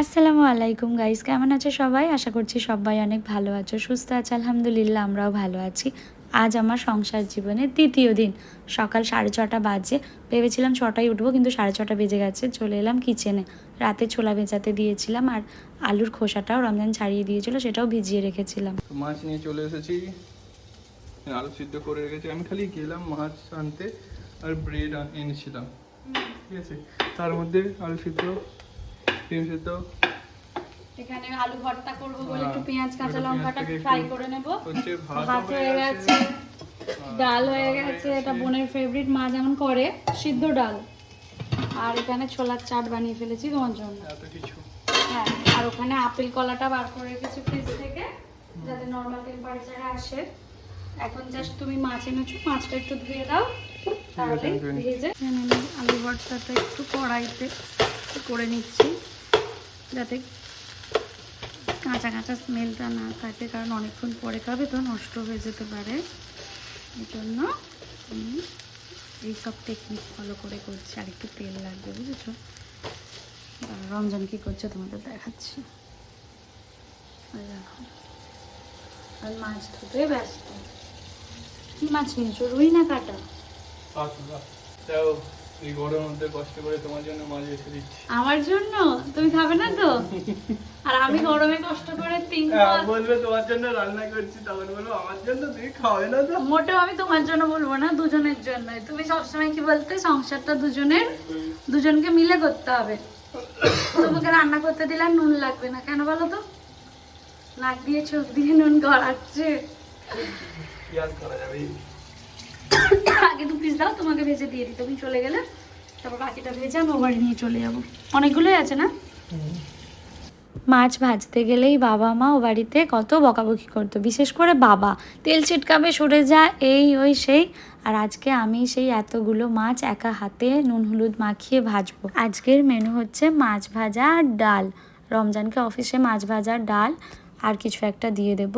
আসসালামু আলাইকুম গাইস কেমন আছো সবাই? আশা করছি সবাই অনেক ভালো আছো, সুস্থ আছো, আলহামদুলিল্লাহ আমরাও ভালো আছি। আজ আমার সংসার জীবনের দ্বিতীয় দিন, সকাল সাড়ে ছটা বাজে। ভেবেছিলাম ছটায় উঠবো, কিন্তু সাড়ে ছটা বেজে গেছে, চলে এলাম কিচেনে রাতে ছোলা ভেজাতে দিয়েছিলাম আর আলুর খোসাটাও রমজান ছাড়িয়ে দিয়েছিল, সেটাও ভিজিয়ে রেখেছিলাম। মাছ নিয়ে চলে এসেছি। আলু সিদ্ধ করে রেখেছি। আমি খালি গেলাম মাছ আনতে আর ব্রেড এনেছিলাম। ঠিক আছে? তার মধ্যে আলু সিদ্ধ ডিম সিদ্ধ। এখানে আলু ভর্তা করব বলে একটু হ্যাঁ, পেঁয়াজ কাঁচা লঙ্কাটা ফ্রাই করে নেব। ভাত হয়ে গেছে। ডাল হয়ে গেছে এটা বোনের ফেভারিট মা যেমন করে সিদ্ধ ডাল। আর এখানে ছোলার চাট বানিয়ে ফেলেছি তোমার জন্য। হ্যাঁ আর ওখানে আপেল কলাটা বার করে রেখেছি ফ্রিজ থেকে যাতে নর্মাল টেম্পারেচারে আসে। এখন জাস্ট তুমি মাছ এনেছো মাছটা একটু ধুয়ে দাও তাহলে ভেজে আলু ভর্তাটা একটু কড়াইতে করে নিচ্ছি। যাতে কাঁচা কাঁচা স্মেলটা না থাকে, কারণ অনেকক্ষণ পরে খাবে তো নষ্ট হয়ে যেতে পারে। এই জন্য আমি এইসব টেকনিক ফলো করে করছি। আর একটু তেল লাগবে, বুঝেছ? রমজান কী করছে তোমাদের দেখাচ্ছি। দেখো। আর মাছ ধুতে ব্যস্ত। কি মাছ নিয়েছো? রুই না কাটা? এই গরমের মধ্যে কষ্ট করে তোমার জন্য মাছ দিচ্ছি। আমার জন্য? তুমি খাবে না তো? আর আমি গরমে কষ্ট করে তিন হ্যাঁ, বলবে তোমার জন্য রান্না করছি তখন বলব আমার জন্য তুমি খাবে না তো? মোটেও আমি তোমার জন্য বলব না দুজনের জন্য তুমি সবসময় কি বলতে? সংসারটা দুজনের দুজনকে মিলে করতে হবে। তোমাকে রান্না করতে দিলে নুন লাগবে না। কেন বলো তো? নাক দিয়ে চোখ দিয়ে নুন গড়াচ্ছে। আগে দাও, তোমাকে ভেজে দিয়ে দিই। তুমি চলে গেলে, তারপর বাকিটা ভেজে আমি ও নিয়ে চলে যাব। অনেকগুলোই আছে না? মাছ ভাজতে গেলেই বাবা মা ও বাড়িতে কত বকাবকি করতো, বিশেষ করে বাবা। তেল ছিটকাবে, সরে যা, এই, ওই, সেই। আর আজকে আমি সেই এতগুলো মাছ একা হাতে নুন, হলুদ মাখিয়ে ভাজবো। আজকের মেনু হচ্ছে মাছ ভাজা আর ডাল। রমজানকে অফিসে মাছ ভাজা ডাল। আর কিছু একটা দিয়ে দেব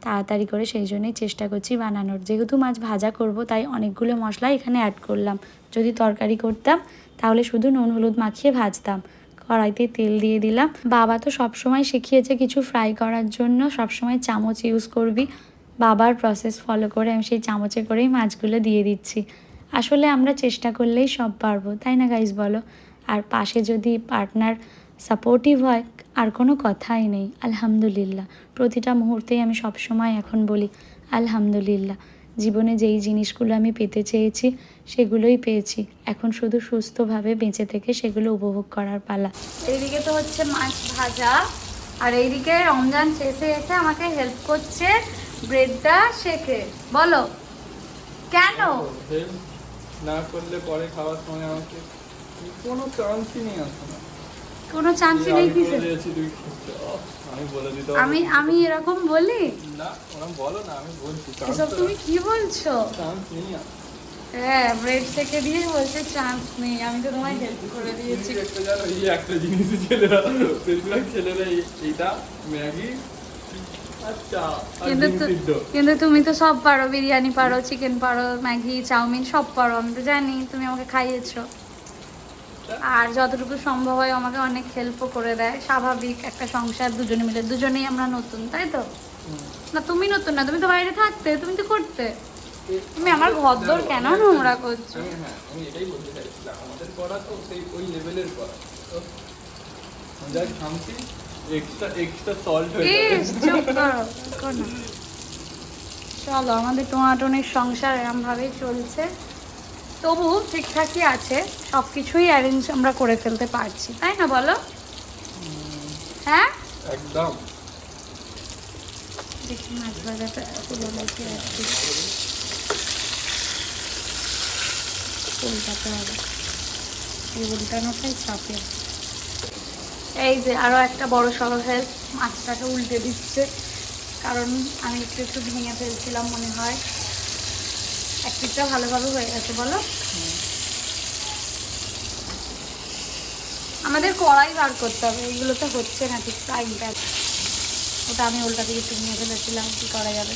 তাড়াতাড়ি করে, সেই জন্যই চেষ্টা করছি বানানোর। যেহেতু মাছ ভাজা করব, তাই অনেকগুলো মশলা এখানে অ্যাড করলাম। যদি তরকারি করতাম, তাহলে শুধু নুন, হলুদ মাখিয়ে ভাজতাম। কড়াইতে তেল দিয়ে দিলাম। বাবা তো সবসময় শিখিয়েছে কিছু ফ্রাই করার জন্য, সবসময় চামচ ইউজ করবি। বাবার প্রসেস ফলো করে আমি সেই চামচে করেই মাছগুলো দিয়ে দিচ্ছি। আসলে আমরা চেষ্টা করলেই সব পারব, তাই না গাইজ বলো? আর পাশে যদি পার্টনার সাপোর্টিভ হয় আর কোনো কথাই নেই। আলহামদুলিল্লাহ। প্রতিটা মুহূর্তেই আমি সবসময় এখন বলি আলহামদুলিল্লাহ। জীবনে যেই জিনিসগুলো আমি পেতে চেয়েছি সেগুলোই পেয়েছি। এখন শুধু সুস্থভাবে বেঁচে থেকে সেগুলো উপভোগ করার পালা। এইদিকে তো হচ্ছে মাছ ভাজা আর এইদিকে রমজান শেষে এসে আমাকে হেল্প করছে ব্রেডটা শেখে। বলো কেন? না করলে পরে খাওয়ার সময় আমাকে কোনো চান্সই নেই আসে না কোনো চান্সই নেই। আহ, আমি আমি এরকম বলি? এসব তুমি কি বলছো। হ্যাঁ ব্রেড দিয়ে বলছে চান্স নেই। আমি তো তোমায় হেল্প করে দিয়েছি। কিন্তু একটা জানো এই একটা জিনিসই ছেলেরা বেশিরভাগ ছেলেরা এইটা ম্যাগি কিন্তু ডিম তু- সিদ্ধ। কিন্তু তুমি তো সব পারো বিরিয়ানি পারো চিকেন পারো ম্যাগি চাউমিন সব পারো। আমি তো জানি তুমি আমাকে খাইয়েছো। আর যতটুকু সম্ভব হয় আমাকে অনেক হেল্পও করে দেয়। স্বাভাবিক একটা সংসার দুজনে মিলে। দুজনেই আমরা নতুন তাই তো? না তুমি নতুন না তুমি তো বাইরে থাকতে তুমি তো করতে। তুমি আমার ঘরদোর কেন নোংরা করছ? আমি হ্যাঁ আমি এটাই বলতে চাইছিলাম। আমাদের করা তো সেই ওই লেভেলের করা। এক্সট্রা এক্সট্রা সল্ট হয়ে। চলো আমাদের টোমাটোনের সংসার এরমভাবেই চলছে। তবু ঠিকঠাকই আছে সব কিছুই অ্যারেঞ্জ আমরা করে ফেলতে পারছি। তাই না বলো? হ্যাঁ? একদম। দেখি মাছ ভাজাটা তুলে রেখে রাখছি উল্টাতে হবে। এই উল্টানোটাই এই যে আরও একটা বড় সড়ো হেল্প মাছটাকে উল্টে দিচ্ছে। কারণ আমি একটু একটু ভেঙে ফেলছিলাম মনে হয়। এক ভালোভাবে হয়ে গেছে বলো? আমাদের কড়াই বার করতে হবে এইগুলো তো হচ্ছে না ঠিক ফ্রাইং প্যান ওটা আমি উল্টা দিকে নিয়ে ফেলেছিলাম কি করা যাবে?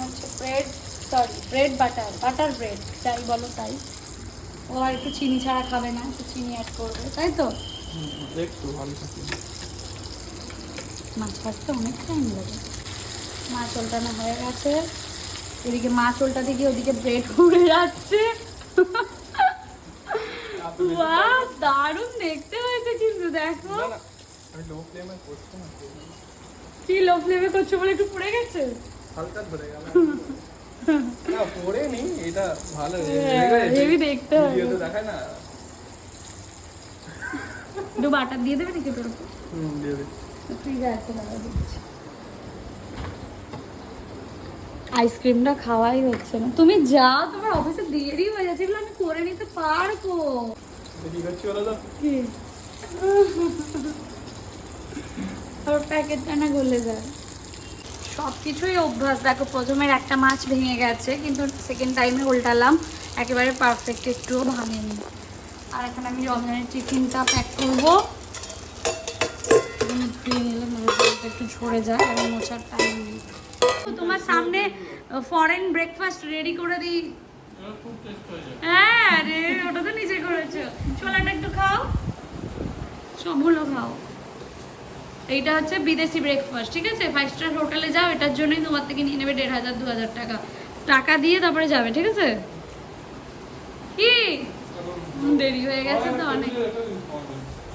হচ্ছে bread sorry bread butter butter bread যাই বলো তাই। ও আর একটু চিনি ছাড়া খাবে না একটু চিনি অ্যাড করবে তাই তো? একটু। মাছ ভাজতে অনেক টাইম লাগে। মাছ ওল্টানো হয়ে গেছে। এদিকে মাছ ওল্টাতে গিয়ে ওদিকে ব্রেড উড়ে যাচ্ছে। দারুণ দেখতে হয়েছে কিন্তু দেখো। কি লো ফ্লেমে করছ বলে একটু পুড়ে গেছে? হালকা ধরে গেল। না পড়ে নি এটা ভালো হেভি দেখতে হবে। ভিডিওতে দেখায় না। একটু বাটার দিয়ে দেবে নাকি তোর হুম দিয়ে দে। ফ্রিজে আছে দাদা দিচ্ছি। আইসক্রিমটা খাওয়াই হচ্ছে না। তুমি যাও তোমার অফিসে দেরি হয়ে যাচ্ছে এগুলো আমি করে নিতে পারব। আর প্যাকেটটা না গলে যায়। সব কিছুই অভ্যাস। দেখো প্রথমের একটা মাছ ভেঙে গেছে কিন্তু সেকেন্ড টাইমে উল্টালাম। একেবারে পারফেক্ট একটুও ভাঙেনি। আর এখন আমি রমজানের টিফিনটা প্যাক করব। ধুয়ে নিলে একটু ঝরে যায় আর মোছার টাইম নেই। তোমার সামনে ফরেন ব্রেকফাস্ট রেডি করে দিই। হ্যাঁ রে ওটা তো নিজে করেছ। ছোলাটা একটু খাও। সবগুলো খাও। এইটা হচ্ছে বিদেশি ব্রেকফাস্ট ঠিক আছে? ফাইভ স্টার হোটেলে যাও এটার জন্যই তোমার থেকে নিয়ে নেবে দেড় হাজার দু হাজার টাকা। টাকা দিয়ে তারপরে যাবে ঠিক আছে? কি? দেরি হয়ে গেছে তো অনেক।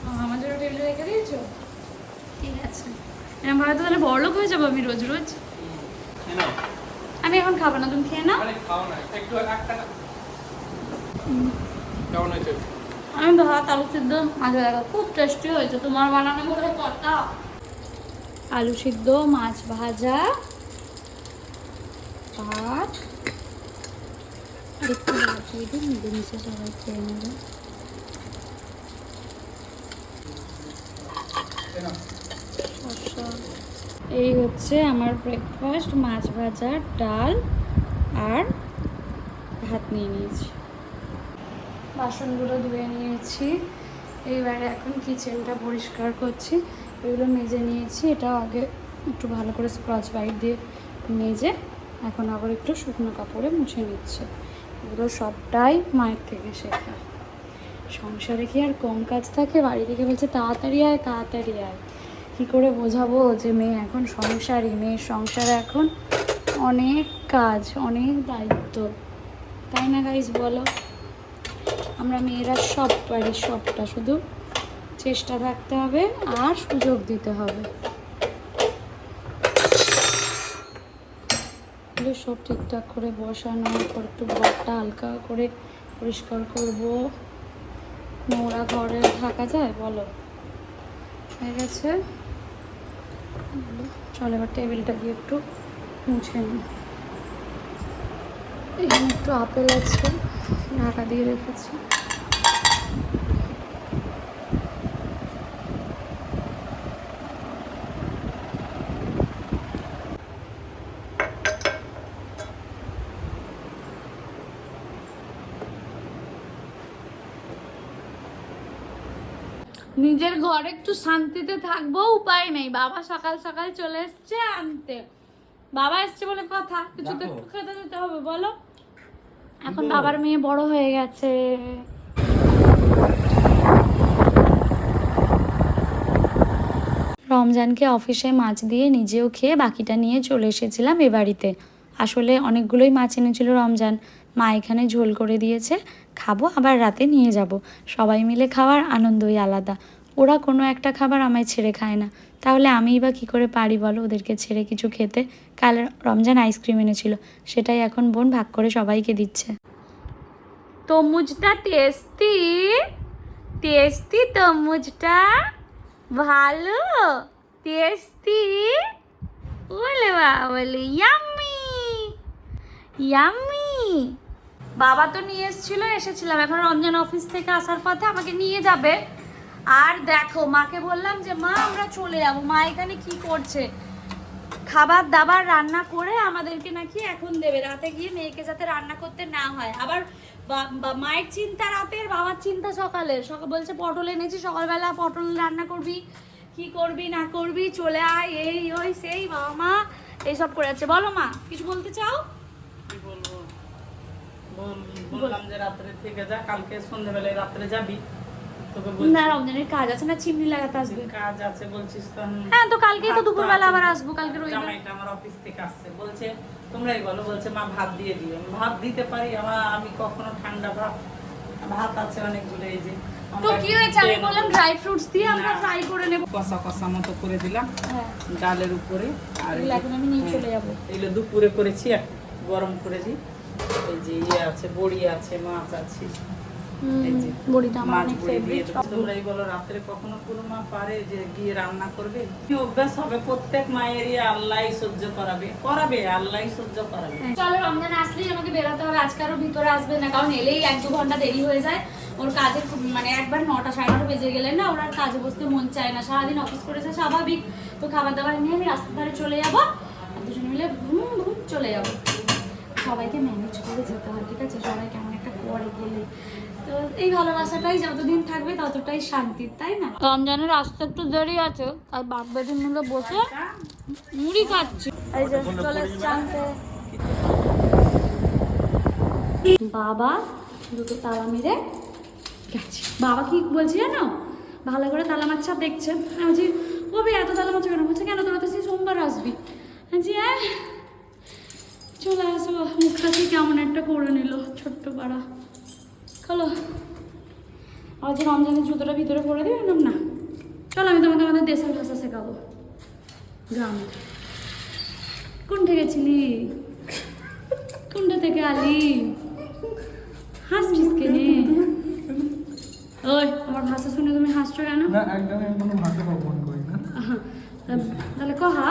ও, আমার টেবিলে রেখে দিয়েছ? ঠিক আছে। এরকম ভাবে তো তাহলে বড়লোক হয়ে যাব আমি রোজ রোজ। আমি এখন খাব না তুমি খেয়ে নাও। না একটু কেমন হয়েছে? আমি ভাত আলু সিদ্ধ মাছ ভাজা। খুব টেস্টি হয়েছে তোমার বানানো বলে কথা আলু সিদ্ধ মাছ ভাজা ভাত। একটু সবাই খেয়ে নেবে। এই হচ্ছে আমার ব্রেকফাস্ট মাছ ভাজা, ডাল আর ভাত নিয়ে নিয়েছি। বাসনগুলো ধুয়ে নিয়েছি। এইবারে এখন কিচেনটা পরিষ্কার করছি। এগুলো মেজে নিয়েছি। এটা আগে একটু ভালো করে স্ক্রচ বাইট দিয়ে মেজে এখন আবার একটু শুকনো কাপড়ে মুছে নিচ্ছে। এগুলো সবটাই মায়ের থেকে শেখা। সংসারে কি আর কম কাজ থাকে? বাড়ি থেকে বলছে, তাড়াতাড়ি আয় তাড়াতাড়ি আয়। কী করে বোঝাবো যে মেয়ে এখন সংসারী? মেয়ের সংসারে এখন অনেক কাজ, অনেক দায়িত্ব। তাই না গাইজ বলো। আমরা মেয়েরা সব পারি, সবটা। শুধু চেষ্টা থাকতে হবে আর সুযোগ দিতে হবে। সব ঠিকঠাক করে বসানো একটু ঘরটা হালকা করে পরিষ্কার করব। নোংরা ঘরে থাকা যায়? বলো। হয়ে গেছে? চলো এবার টেবিলটা দিয়ে একটু মুছে নিই একটু আপেল আছে ঢাকা দিয়ে রেখেছি। নিজের ঘরে একটু শান্তিতে থাকব উপায় নেই। বাবা সকাল সকাল চলে এসছে আনতে। বাবা এসছে বলে কথা কিছু তো একটু খেতে দিতে হবে বলো। এখন বাবার মেয়ে বড় হয়ে গেছে। রমজানকে অফিসে মাছ দিয়ে নিজেও খেয়ে বাকিটা নিয়ে চলে এসেছিলাম এ বাড়িতে। আসলে অনেকগুলোই মাছ এনেছিল রমজান। মা এখানে ঝোল করে দিয়েছে খাব আবার রাতে নিয়ে যাব। সবাই মিলে খাওয়ার আনন্দই আলাদা। ওরা কোনো একটা খাবার আমায় ছেড়ে খায় না। তাহলে আমিই বা কী করে পারি বলো ওদেরকে ছেড়ে কিছু খেতে? কাল রমজান আইসক্রিম এনেছিল, সেটাই এখন বোন ভাগ করে সবাইকে দিচ্ছে। তরমুজটা টেস্টি টেস্টি তরমুজটা ভালো? টেস্টি বলে বলে ইয়াম্মি ইয়াম্মি বাবা তো নিয়ে এসেছিল, এসেছিলাম। এখন রমজান অফিস থেকে আসার পথে আমাকে নিয়ে যাবে। আর দেখো, মাকে বললাম যে, মা, আমরা চলে যাব। মা এখানে কি করছে? খাবার দাবার রান্না করে আমাদেরকে নাকি এখন দেবে। রাতে গিয়ে মেয়েকে যাতে রান্না করতে না হয়। আবার মায়ের চিন্তা রাতের, বাবার চিন্তা সকালের সকাল বলছে, পটল এনেছি, সকালবেলা পটল রান্না করবি। কি করবি, না করবি? চলে আয়, এই, ওই, সেই, বাবা, মা, এইসব করে যাচ্ছে। বলো, মা, কিছু বলতে চাও? বলব? বললাম যে, রাত্রে থেকে যা, কালকে সন্ধ্যেবেলায় রাত্রে যাবি। না রমজানের কাজ আছে না চিমনি লাগাতে আসবে? কাজ আছে বলছিস তো হ্যাঁ তো কালকেই তো দুপুরবেলা আবার আসব কালকে রবিবার জামাইটা আমার অফিস থেকে আসছে বলছে তোমরাই বলো বলছে মা ভাত দিয়ে দিও ভাত দিতে পারি আমার আমি কখনো ঠান্ডা ভাত ভাত আছে অনেকগুলো এই যে তো আমরা কি হয়েছে? আমি বললাম নেব। ড্রাই ফ্রুটস দিয়ে আমরা ফ্রাই করে নেব। কষা কষা মতো করে দিলাম হ্যাঁ। ডালের উপরে আর এখন আমি নিয়ে হ্যাঁ, চলে যাব। এগুলো দুপুরে করেছি গরম করে দিই। এই যে ইয়ে আছে বড়ি আছে মাছ আছে। বড়িটা আমার অনেক ফেভারিট তোমরাই বলো রাত্রে কখনো কোনো মা পারে যে গিয়ে রান্না করবে? কি অভ্যাস হবে? প্রত্যেক মায়েরই আল্লাহ সহ্য করাবে। করাবে আল্লাহ সহ্য করাবে। চলো রমজান আসলেই আমাকে বেরোতে হবে। আজকে আরও ভিতরে আসবে না কারণ এলেই এক দু ঘণ্টা দেরি হয়ে যায়। ওর কাজে মানে একবার নটা সাড়ে নটা বেজে গেলে না ওর আর কাজে বসতে মন চায় না। সারাদিন অফিস করেছে স্বাভাবিক। তো খাবার দাবার নিয়ে আমি রাস্তার ধারে চলে যাব। আর দুজনে মিলে ঘুম ঘুম চলে যাব। সবাইকে ম্যানেজ করে যেতে হয় ঠিক আছে? সবাই কেমন করে গেলে। তো এই ভালোবাসাটাই যতদিন থাকবে ততটাই শান্তির তাই না? রমজানের আসতে একটু দেরি আছে। আর বাপ বেটি মিলে বসে মুড়ি খাচ্ছি। বাবা দুটো তালা মেরে গেছে। বাবা কি বলছি জানো? ভালো করে তালা আর দেখছে। আমি বলছি কবি এত তালা মারছে কেন? বলছে কেন তোরা তো সেই সোমবার আসবি। বলছি হ্যাঁ চলে আসো। মুখ হাসি কেমন একটা করে নিল ছোট্ট পাড়া। চলো। আর যে রমজানের জুতোটা ভিতরে পরে দিই বললাম না। চলো আমি তোমাকে আমাদের দেশের ভাষা শেখাবো। গ্রামে। কোনটা গেছিলি? কোনটা থেকে আলি? হাসছিস কেনে? ওই আমার ভাষা শুনে তুমি হাসছো কেন? না একদম আমি কোনো ভাষা কখন করি না। তাহলে কহা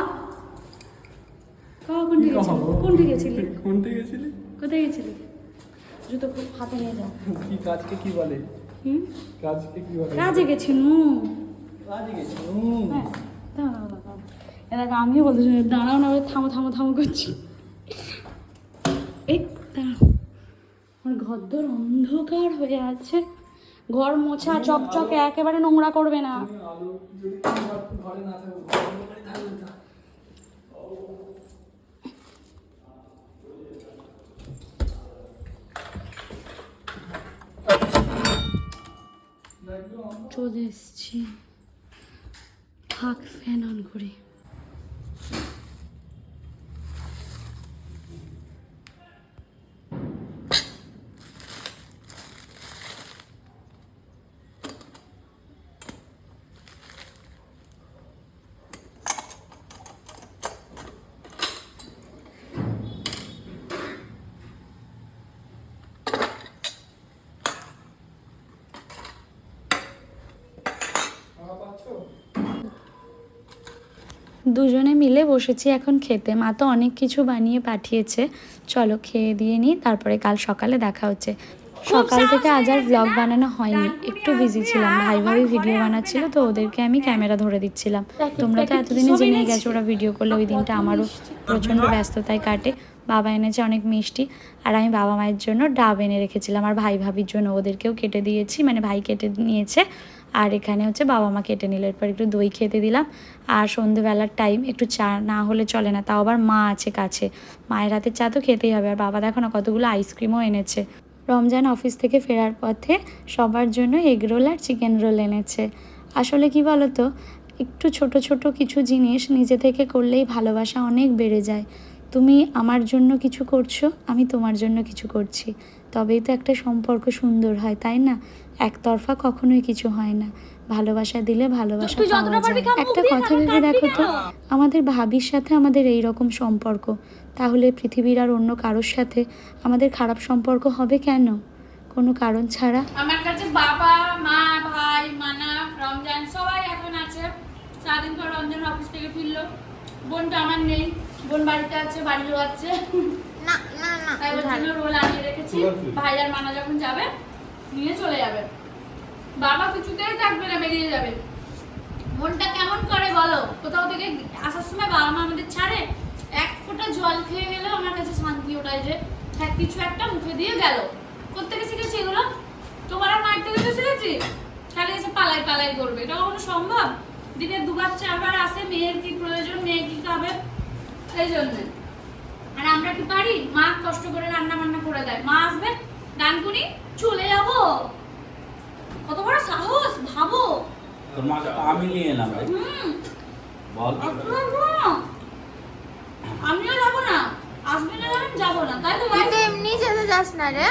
কহা কোনটা গেছিলি? কোনটা গেছিলি? কোনটা গেছিলি? কোথায় গেছিলি? জুতো খুব হাতে নিয়ে যা কি কাজকে কি বলে? হুম? কাজকে কি বলে? কাজে গেছি নু। কাজে গেছি হুম। হ্যাঁ দাঁড়াও আমিও বলতেছি দাঁড়াও না থামো থামো থামো করছি। এই দাঁড়াও। আমার ঘরদোর অন্ধকার হয়ে আছে। ঘর মোছা চকচকে একেবারে নোংরা করবে না। আলো যদি ঘরে না থাকে ঘরে থাকবে না। চলে এসছি। থাক ফ্যান অন করে। দুজনে মিলে বসেছি এখন খেতে। মা তো অনেক কিছু বানিয়ে পাঠিয়েছে। চলো খেয়ে দিয়ে নিই তারপরে কাল সকালে দেখা হচ্ছে। সকাল থেকে আজ আর ব্লগ বানানো হয়নি। একটু বিজি ছিলাম। ভাই ভাই ভিডিও বানাচ্ছিল তো ওদেরকে আমি ক্যামেরা ধরে দিচ্ছিলাম। তোমরা তো এতদিনে জেনেই গেছো ওরা ভিডিও করলে ওই দিনটা আমারও প্রচণ্ড ব্যস্ততায় কাটে। বাবা এনেছে অনেক মিষ্টি। আর আমি বাবা মায়ের জন্য ডাব এনে রেখেছিলাম। আর ভাই ভাবির জন্য ওদেরকেও কেটে দিয়েছি। মানে ভাই কেটে নিয়েছে। আর এখানে হচ্ছে বাবা মা কেটে নিল। এরপর একটু দই খেতে দিলাম। আর সন্ধেবেলার টাইম একটু চা না হলে চলে না, তাও আবার মা আছে কাছে। মায়ের হাতের চা তো খেতেই হবে। আর বাবা দেখো না কতগুলো আইসক্রিমও এনেছে। রমজান অফিস থেকে ফেরার পথে সবার জন্য এগ রোল আর চিকেন রোল এনেছে। আসলে কি বলো তো একটু ছোট ছোট কিছু জিনিস নিজে থেকে করলেই ভালোবাসা অনেক বেড়ে যায়। তুমি আমার জন্য কিছু করছ আমি তোমার জন্য কিছু করছি। তবেই তো একটা সম্পর্ক সুন্দর হয় তাই না? একতরফা কখনোই কিছু হয় না। ভালোবাসা দিলে ভালোবাসা পাওয়া যায়। একটা কথা ভেবে দেখো তো আমাদের ভাবির সাথে আমাদের এই রকম সম্পর্ক। তাহলে পৃথিবীর আর অন্য কারোর সাথে আমাদের খারাপ সম্পর্ক হবে কেন? কোনো কারণ ছাড়া। আমার কাছে বাবা মা ভাই মানা রমজান সবাই এখন আছে। সারাদিন পর রমজান অফিস থেকে ফিরলো। বোনটা আমার নেই। বোন বাড়িতে আছে বাড়ি যাচ্ছে না না না। তাই ওর জন্য রোল আনিয়ে রেখেছি। ভাই আর মানা যখন যাবে নিয়ে চলে যাবে। বাবা কিছুতেই থাকবে না বেরিয়ে যাবে। মনটা কেমন করে বলো? কোথাও থেকে আসার সময় বাবা মা আমাদের ছাড়ে এক ফোঁটা জল খেয়ে গেলেও আমার কাছে শান্তি ওটাই যে হ্যাঁ কিছু একটা মুখে দিয়ে গেল। কোথেকে শিখেছি এগুলো? তোমার আর মায়ের থেকে তো শিখেছি? খালি এসে পালাই পালাই করবে। এটা কখনো সম্ভব? দিনে দুবার চারবার আসে মেয়ের কি প্রয়োজন মেয়ে কি খাবে? এই জন্য। আর আমরা কি পারি? মা কষ্ট করে রান্না বান্না করে দেয়। মা আসবে ডানকুনি চলে যাব। কত বড় সাহস ভাবো। তোর আমি নিয়ে এলাম রে হুম। বল। আমিও যাব না। আসবে না যাব না। তাই তো তুই তো এমনি যেতে যাস না রে।